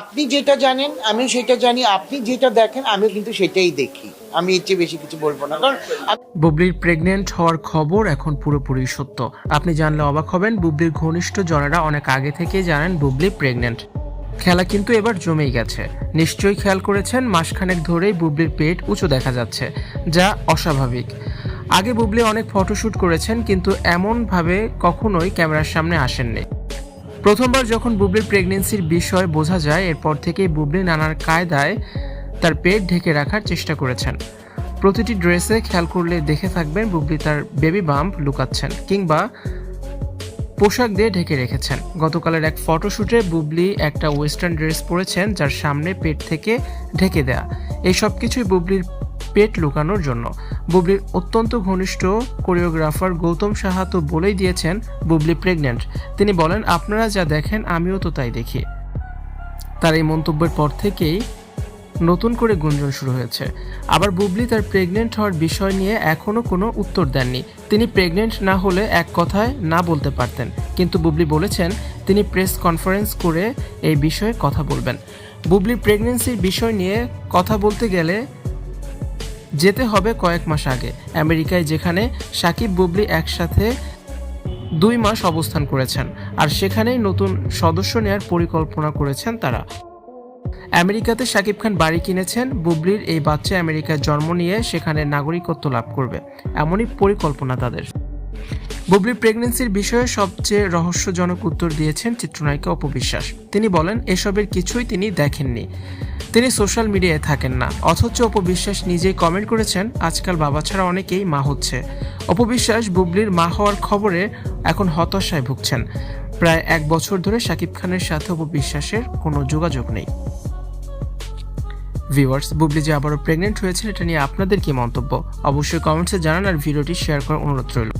আপনি যেটা জানেন, আমি সেটা জানি, আপনি যেটা দেখেন, আমি কিন্তু সেটাই দেখি। আমি এর চেয়ে বেশি কিছু বলব না। কারণ বুবলির প্রেগনেন্ট হওয়ার খবর এখন পুরোপুরি সত্য। আপনি জানলে অবাক হবেন, বুবলির ঘনিষ্ঠ জনেরা অনেক আগে থেকেই জানেন বুবলি প্রেগনেন্ট খেলা কিন্তু এবার জমেই গেছে। নিশ্চয়ই খেয়াল করেছেন, মাসখানেক ধরেই বুবলির পেট উঁচু দেখা যাচ্ছে, যা অস্বাভাবিক। আগে বুবলি অনেক ফটোশ্যুট করেছেন, কিন্তু এমনভাবে কখনোই ক্যামেরার সামনে আসেননি। প্রথমবার যখন বুবলির প্রেগনেন্সির বিষয় বোঝা যায়, এরপর থেকেই বুবলি নানার কায়দায় তার পেট ঢেকে রাখার চেষ্টা করেছেন। প্রতিটি ড্রেসে খেয়াল করলে দেখে থাকবেন বুবলি তার বেবি বাম্প লুকাচ্ছেন কিংবা পোশাক দিয়ে ঢেকে রেখেছেন। গতকালের এক ফটোশ্যুটে বুবলি একটা ওয়েস্টার্ন ড্রেস পরেছেন, যার সামনে পেট থেকে ঢেকে দেয়া। এই সব কিছুই বুবলির পেট লুকানোর জন্য। বুবলির অত্যন্ত ঘনিষ্ঠ কোরিওগ্রাফার গৌতম সাহা তো বলেই দিয়েছেন বুবলি প্রেগনেন্ট তিনি বলেন, আপনারা যা দেখেন, আমিও তো তাই দেখি। তার এই মন্তব্যের পর থেকেই নতুন করে গুঞ্জন শুরু হয়েছে। আবার বুবলি তার প্রেগনেন্ট হওয়ার বিষয় নিয়ে এখনও কোনো উত্তর দেননি। তিনি প্রেগনেন্ট না হলে এক কথায় না বলতে পারতেন। কিন্তু বুবলি বলেছেন, তিনি প্রেস কনফারেন্স করে এই বিষয়ে কথা বলবেন। বুবলির প্রেগনেন্সির বিষয় নিয়ে কথা বলতে গেলে যেতে হবে কয়েক মাস আগে। আমেরিকায় যেখানে সাকিব বুবলি একসাথে দুই মাস অবস্থান করেছেন, আর সেখানেই নতুন সদস্য নেয়ার পরিকল্পনা করেছেন তারা। আমেরিকাতে শাকিব খান বাড়ি কিনেছেন, বুবলির এই বাচ্চা আমেরিকায় জন্ম নিয়ে সেখানে নাগরিকত্ব লাভ করবে, এমনই পরিকল্পনা তাদের। বুবলির প্রেগনেন্সির বিষয়ে সবচেয়ে রহস্যজনক উত্তর দিয়েছেন চিত্রনায়িকা অপবিশ্বাস তিনি বলেন, এসবের কিছুই তিনি দেখেননি। তিনি সোশ্যাল মিডিয়ায় থাকেন না। অথচ অপবিশ্বাস নিজেই কমেন্ট করেছেন, আজকাল বাবা ছাড়া অনেকেই মা হচ্ছে। অপবিশ্বাস বুবলির মা হওয়ার খবরে এখন হতাশায় ভুগছেন। প্রায় এক বছর ধরে শাকিব খানের সাথে অপবিশ্বাসের কোনো যোগাযোগ নেই। ভিউয়ার্স, বুবলি যে আবারও প্রেগনেন্ট হয়েছে এটা নিয়ে আপনাদের কি মন্তব্য? অবশ্যই কমেন্টসে জানান আর ভিডিওটি শেয়ার করার অনুরোধ রইল।